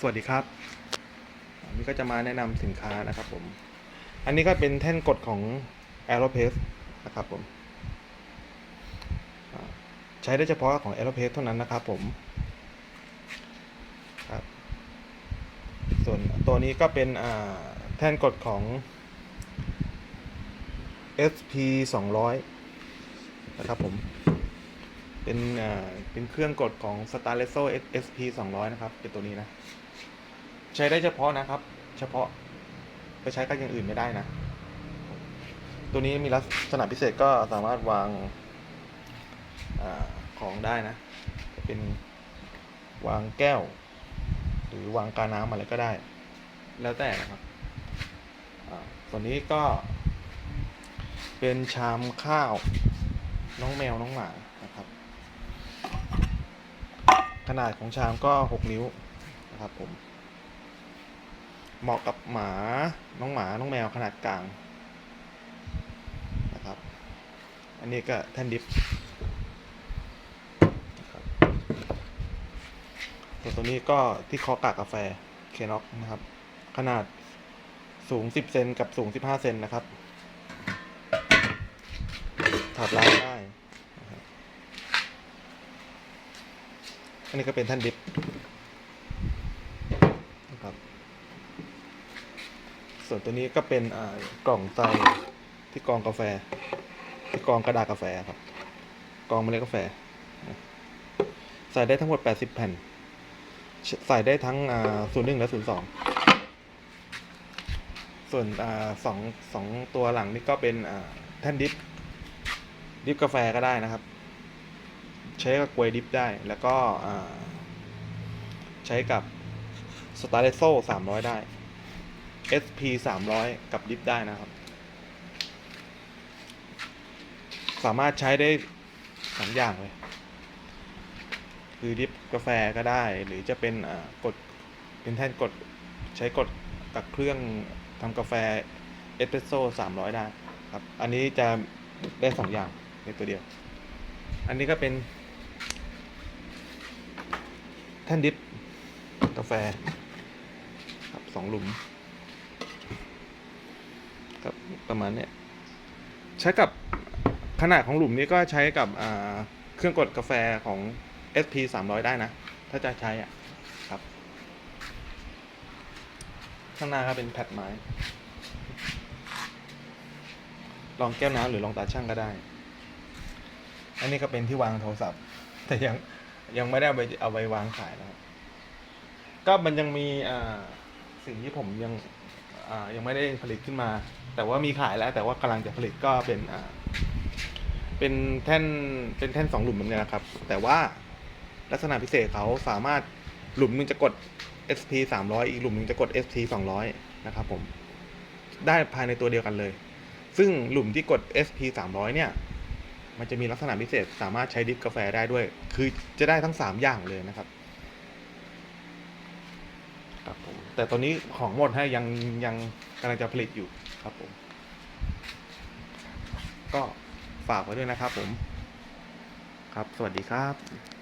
สวัสดีครับอันนี้ก็จะมาแนะนำสินค้านะครับผม อันนี้ก็เป็นแท่นกดของ a e r o p a c e นะครับผม ใช้ได้เฉพาะของ a e r o p a c e เท่านั้นนะครับผมครับ ส่วนตัวนี้ก็เป็นแท่นกดของ SP 200 นะครับผม เป็นเป็นเครื่องกดของ s t a r l e s o SP 200 นะครับ เป็นตัวนี้นะ ใช้ได้เฉพาะนะครับ เฉพาะไปใช้กับอย่างอื่นไม่ได้นะ ตัวนี้มีลักษณะพิเศษก็สามารถวางอของได้นะ เป็นวางแก้ว หรือวางกาน้ำอะไรก็ได้ แล้วแต่นะครับอ่าส่วนนี้ก็ เป็นชามข้าว น้องแมวน้องหมานะครับ ขนาดของชามก็ 6 นิ้วนะครับผม เหมาะกับหมา น้องหมา น้องแมวขนาดกลางนะครับ อันนี้ก็แท่นดิฟนะครับส่วนตัวนี้ก็ที่เคอกากกาแฟเคน็อกนะครับ ขนาดสูง 10 เซนกับสูง 15 เซนนะครับ ถอดล้างได้ อันนี้ก็เป็นแท่นดิฟนะครับ ส่วนตัวนี้ก็เป็นกล่องใส่ที่กองกาแฟ ที่กองกระดาษกาแฟครับ กองเมล็ดกาแฟ ใส่ได้ทั้งหมด 80 แผ่น ใส่ได้ทั้งอ่า01และ02ส่วนอ่าสองสองตัวหลังนี่ก็เป็นแท่นดิฟดิฟกาแฟก็ได้นะครับ ใช้กับกลวยดิฟได้ แล้วก็ใช้กับสตาร์เลโซ่300 ได้ SP 300 กับดิฟได้นะครับ สามารถใช้ได้สองอย่างเลย คือดิฟกาแฟก็ได้ หรือจะเป็นกดเป็นแท่นกดใช้กดกับเครื่องทำกาแฟเอสเปรสโซ่300 ได้ครับ อันนี้จะได้สองอย่างในตัวเดียว อันนี้ก็เป็น แท่นดิฟกาแฟ ครับสองหลุม ครับประมาณเนี้ยใช้กับขนาดของหลุมนี้ก็ใช้กับเครื่องกดกาแฟของ SP 300 ได้นะ ถ้าจะใช้อะครับ ข้างหน้าก็เป็นแพดไม้ลองแก้วน้ำหรือลองตาช่างก็ได้ อันนี้ก็เป็นที่วางโทรศัพท์ แต่ยังยังไม่ได้เอาไปเอาไปวางขายนะครับ ก็มันยังมีสิ่งที่ผมยัง ยังไม่ได้ผลิตขึ้นมา แต่ว่ามีขายแล้วแต่ว่ากำลังจะผลิตก็เป็นเป็นแท่นเป็นแท่นสองหลุมเหมือนกันนะครับ แต่ว่าลักษณะพิเศษเขาสามารถหลุมหนึงจะกด SP 300 อีกหลุมหนึงจะกด SP 200 นะครับผมได้ภายในตัวเดียวกันเลย ซึ่งหลุมที่กด SP 300 เนี่ย มันจะมีลักษณะพิเศษสามารถใช้ดิฟกาแฟได้ด้วย คือจะได้ทั้ง 3 อย่างเลยนะครับครับผม แต่ตอนนี้ของหมดให้ยังยังกำลังจะผลิตอยู่ครับผม ก็ฝากไว้ด้วยนะครับผม ครับ สวัสดีครับ